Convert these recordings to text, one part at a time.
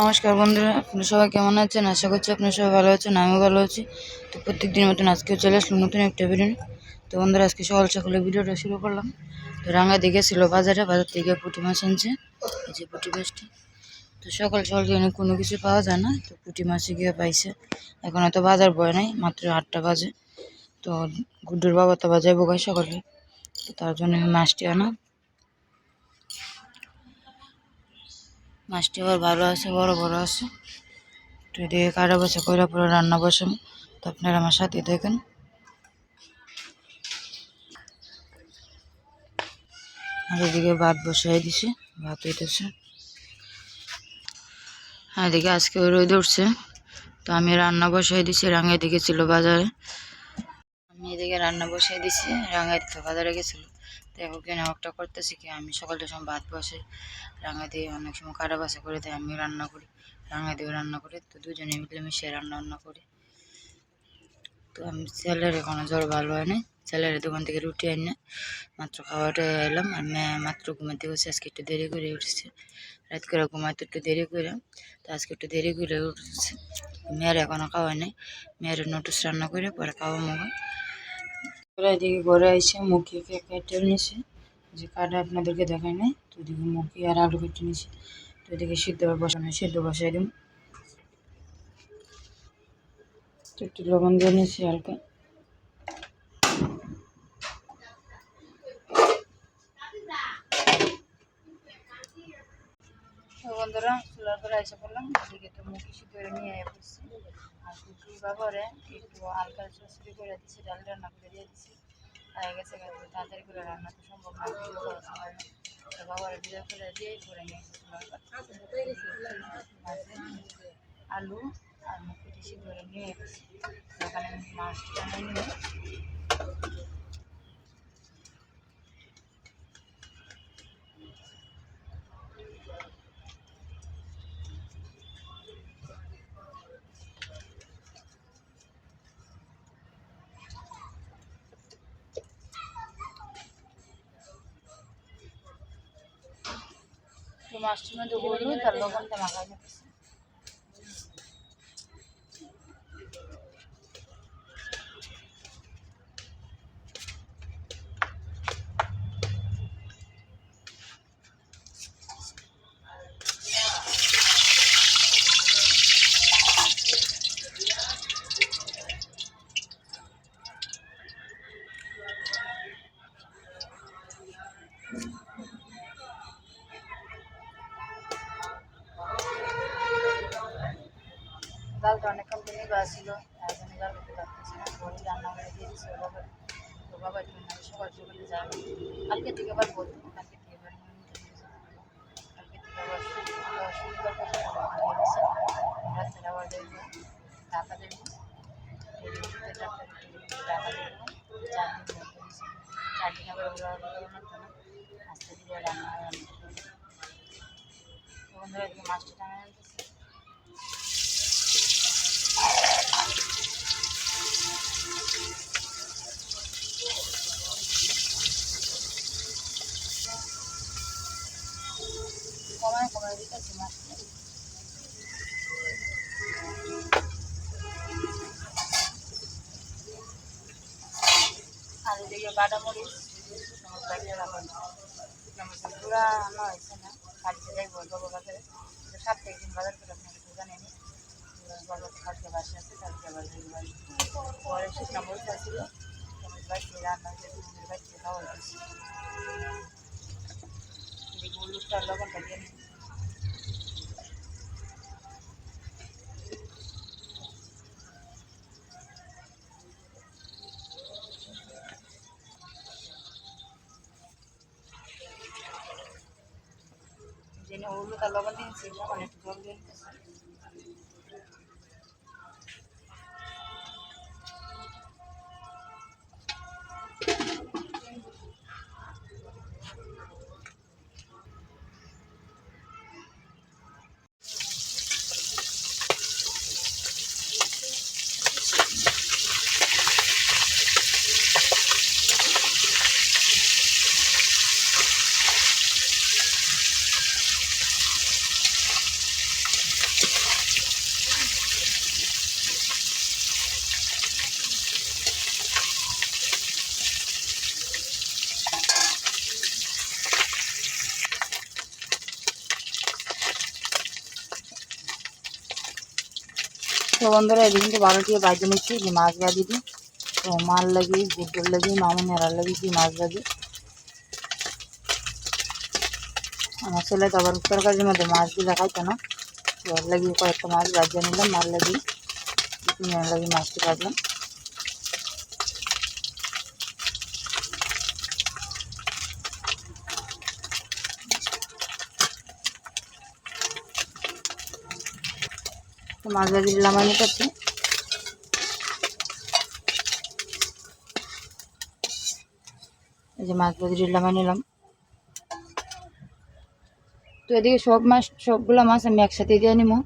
নমস্কার বন্ধুরা, আপনারা সবাই কেমন আছেন? আশা করছি আপনারা সবাই ভালো আছেন, আমিও ভালো আছি। তো প্রত্যেক দিনের মতন আজকেও চলে আসলাম নতুন একটা ভিডিও তো বন্ধুরা, আজকে সকাল সকালে ভিডিওটা শুরু করলাম। তো রাঙা দিকে ছিল বাজারে, বাজার থেকে পুঁটি মাছ আনছে এই যে পুঁটি মাছটা। তো সকাল সকাল এখানে কোনো কিছু পাওয়া যায় না, তো পুঁটি মাছে গিয়ে পাইছে। এখন হয়তো বাজার বয় নাই, মাত্র আটটা বাজে। তো গুড্ডুর বাবা তো বাজায় বোকায় সকালে। তো তার জন্য মাছটি আনা মাছটি আবার ভালো আছে, বড় বড় আছে। তো এদিকে কাটা বসে কইরা পুরো রান্না বসাম তো আপনারা আমার সাথে দেখেন আর এদিকে ভাত বসাই দিছে, ভাত হইতেছে। আর এদিকে আজকে রোদ উঠছে, তো আমি রান্না বসাই দিছি রাঙাই দিকে ছিল বাজারে। আমি এদিকে রান্না বসাই দিছি রাঙাই তো বাজারে গেছিল। তো এখন কিনে একটা করতেছি কি, আমি সকালটার সময় ভাত বসে, রাঙা দিয়ে অনেক সময় কাটা বাসা করে দেয় আমি রান্না করি, রাঙা দিয়ে রান্না করি, তো দুজনে মিলে মিশে রান্না বান্না করি। তো আমি ছেলের কোনো জ্বর ভালো হয় না ছেলের দোকান থেকে রুটি আনি মাত্র খাওয়াটা এলাম, আর মেয়ে মাত্র ঘুমাতে বসে আজকে একটু দেরি করে উঠেছে, রাত করে ঘুমাতে একটু দেরি করে, তো আজকে একটু দেরি করে উঠেছে, মেয়ের এখনও খাওয়াই নাই, মেয়ের নোটিস রান্না করে পরে খাওয়া মগা ওরা এদিকে ঘরে এসে মুখে কেটে নিয়েছে। যে কাটা আপনাদেরকে দেখায় নাই, তো এদিকে মুখি আর আলু কেটে নিছে তো এদিকে সিদ্ধ বসানো, সিদ্ধ বসাই দিন একটু লবণ দিয়ে নিয়েছি হালকা। তো বন্ধুরা, চুলার করে এসে পড়লাম। এদিকে তো মুখি সিদ্ধ করে নিয়ে পড়ছি। আর কুকুর বাবারে একটু হালকা সসরি করে দিচ্ছি, ডাল রান্না করে দিয়ে দিচ্ছি। হয়ে গেছে তাড়াতাড়ি করে রান্না তো সম্ভব না তো বাবার করে দিয়ে করে নিয়ে আলু আর মুখি সিদ্ধ করে নিয়ে এসেছি। এখানে মাছটা নিয়ে নিব তো হলুদ আর লবণটা নিতেছি ডালটা অনেকক্ষণ ভেঙে গেছে ছিল তার জন্য পারতেছি না বড়ি রান্না করে দিয়ে দিচ্ছি বাবা তো একটু না সকাল সকালে যাবে কালকে থেকে আবার বলব, কালকে থেকে এবার কালকে থেকে আবার আবার শনিবার করে আবার আবার দেখব। টাকা দেবো। টাকা দেবো চার দিন আবার রান্না তো মাছটা আর এদিকে বাটা মরিচ পুরা আনা হয়েছে না বাবা বাজারে তো সাপ্তাহিক দিন বাজার করে আপনাকে তো জানেনি কালকে বাসে আছে কালকে আবার পরে শুকনো মরিচ আসছিল নিই জেনে হলুদ আর লবণ দিয়েছি এখন জল দিয়ে তো বন্ধুরা, এদিকে কিন্তু বারোটিয়ে নিচ্ছি যে মাছ দিই তো মাল লাগি, গুড্ডুর লাগি, মামুন হেরার লাগি কি মাছ বাজি। আমার ছেলে তো আবার তরকারির মধ্যে মাছ দিয়ে দেখাইতো না। তো ওর লাগি কয়েকটা মাছ বাজিয়ে নিলাম মাল লাগি, তিনজনের লাগি মাছটি ভাজলাম দিলাম আমি করছি এই যে মাছ ভাজি দিলাম নিলাম। তো এদিকে সব মাছ সবগুলো মাছ আমি একসাথে দিয়ে নিবো।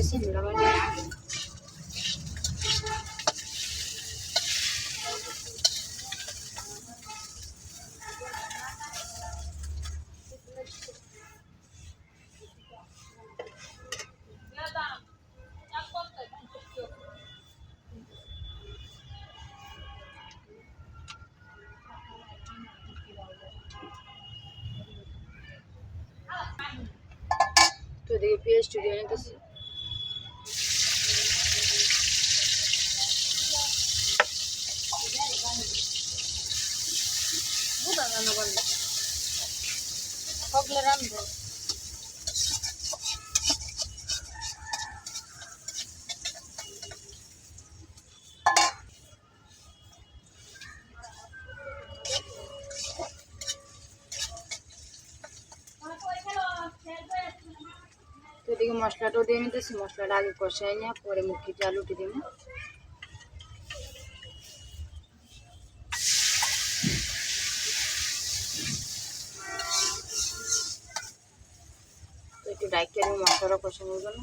ভাজি হয়ে গেছে দিয়ে নিতেছি মশলাটা আগে কষাই নিয়ে পরে মুখিটা আলুটি দিব তো একটু ডাইকে আমি মশলাটা কষানোর জন্য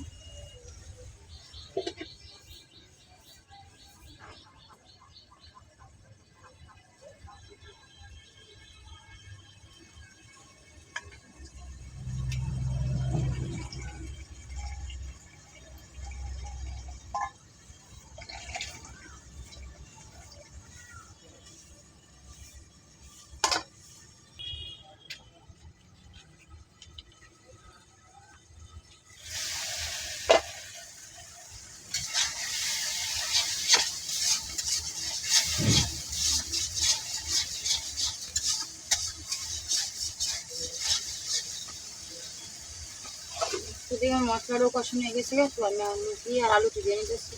তো এদিকে মশলাটাও কষানো হয়ে গেছে তো আমি দিয়ে আর আলু দিয়ে নিতেছি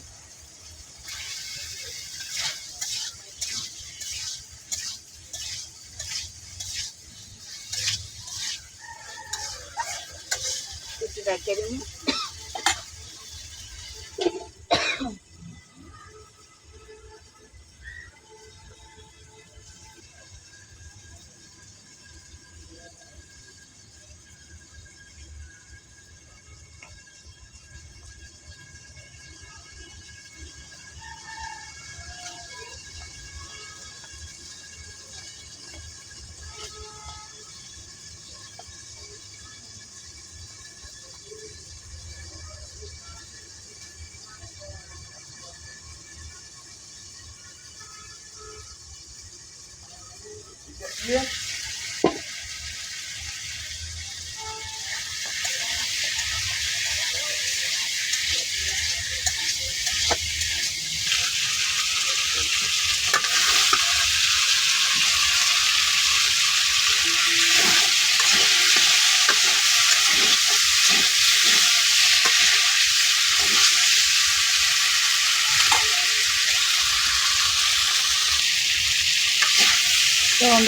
একটু ডাকিয়ে দিন Yeah.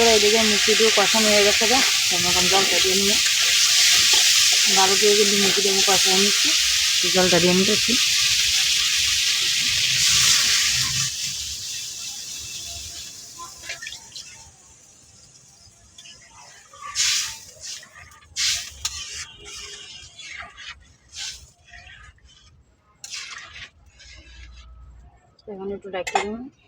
বন্ধুরা এদিকে মুখি দিয়ে কষানো হয়ে গেছে গা। এখন জলটা দিয়ে নিয়ে ভালো করে কিন্তু মুখি দিয়ে আমি কষানো নিচ্ছি। জলটা দিয়ে নিতেছি। এখন একটু ডাকিয়ে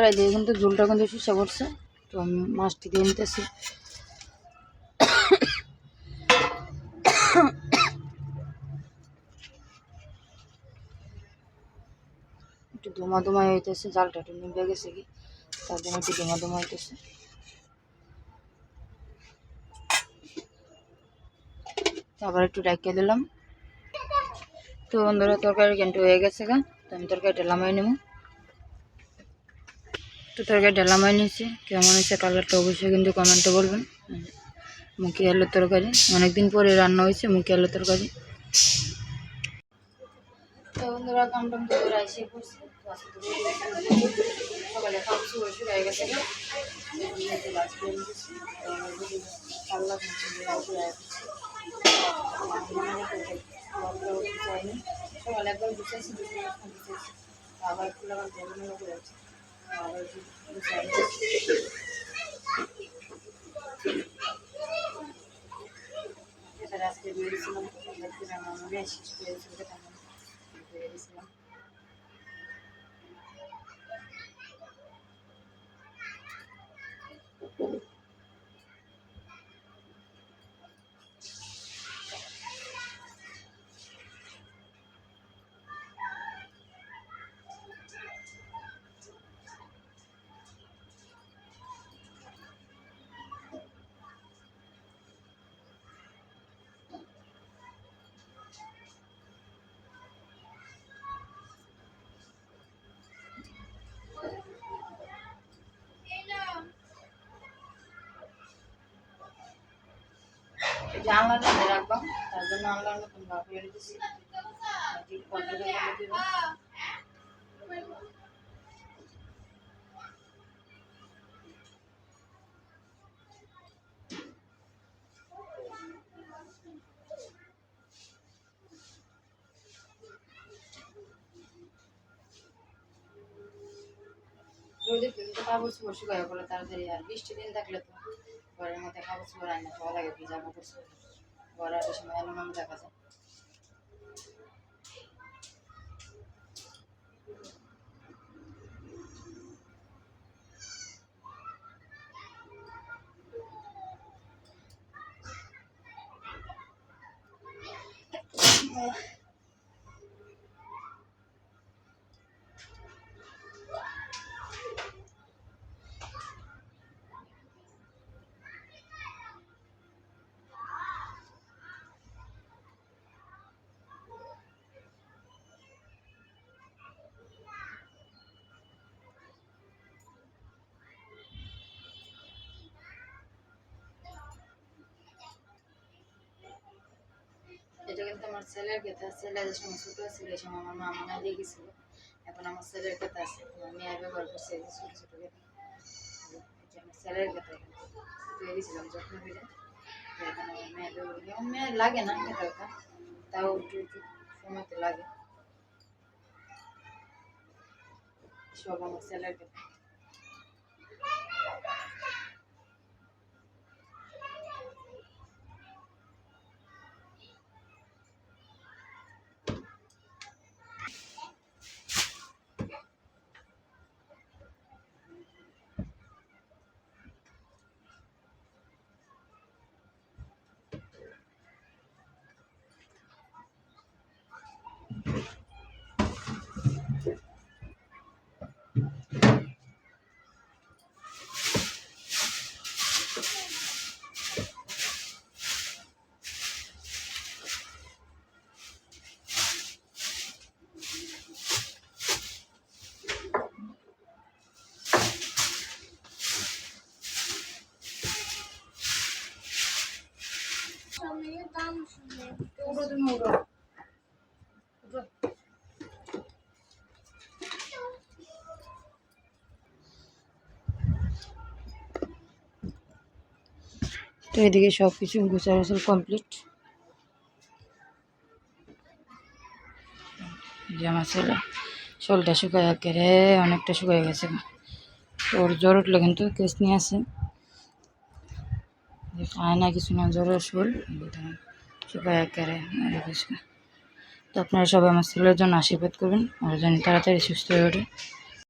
বন্ধুরা এদিকে কিন্তু ঝোলটা কিন্তু শুষা পড়ছে। তো আমি মাছটি দিয়ে নিতেছি। একটু ধুমা ধুমা হইতেছে, জালটা একটু নিভে গেছে কি? তার জন্য একটু ধুমা ধুমা হইতেছে আবার একটু ডাকিয়ে দিলাম। তো বন্ধুরা, তরকারি কিন্তু হয়ে গেছে গা। তো আমি তরকারিটা লামাই নেব। তো তরকারি ডালামাই নিয়েছি। কেমন হয়েছে কালারটা অবশ্যই কিন্তু কমেন্টে বলবেন। মুখি আলুর তরকারি। অনেকদিন পরে রান্না হয়েছে মুখি আলুর তরকারি। সকালে একটু এবার আজকে বেরিয়েছিলাম মনে শেষ করে তেমন বেরিয়েছিলাম জানলাটা দিয়ে রাখবাম তার জন্য আনলার মতন ভাব করে দিচ্ছি রোদে কিন্তু কাপড় তাড়াতাড়ি, আর বৃষ্টি দিন থাকলে তো। ঘরের মধ্যে কাপড় চোপড় আইনা ধোয়া লাগে ভিজা কাপড় চোপড় ঘরে আসার সময় এলোমেলো দেখা যায়। এটা কিন্তু আমার ছেলের কথা ছেলে যে সময় ছোটো ছিল, এই সময় আমার মা মনে দিয়ে গেছিল। এখন আমার ছেলের কথা আছে আমার মেয়ে ব্যবহার করছে যে ছোটো ছোটো কথা আমার ছেলের কথা ধুয়ে দিয়েছিলাম যত্ন করে এখন মেয়ে লাগে না, কথা কথা তাও একটু একটু সময়তে লাগে। সব আমার ছেলের কথা তো এদিকে সব কিছু গুছার গুছার কমপ্লিট জামা ছেলে শোলটা শুকায় একেবারে অনেকটা শুকায় গেছে ওর জ্বর উঠলে কিন্তু কেস নিয়ে আসে। খায় না কিছু না জ্বরের শোল শুকায় একেবারে তো আপনারা সবাই আমার ছেলের জন্য আশীর্বাদ করবেন। ওর যেন তাড়াতাড়ি সুস্থ হয়ে ওঠে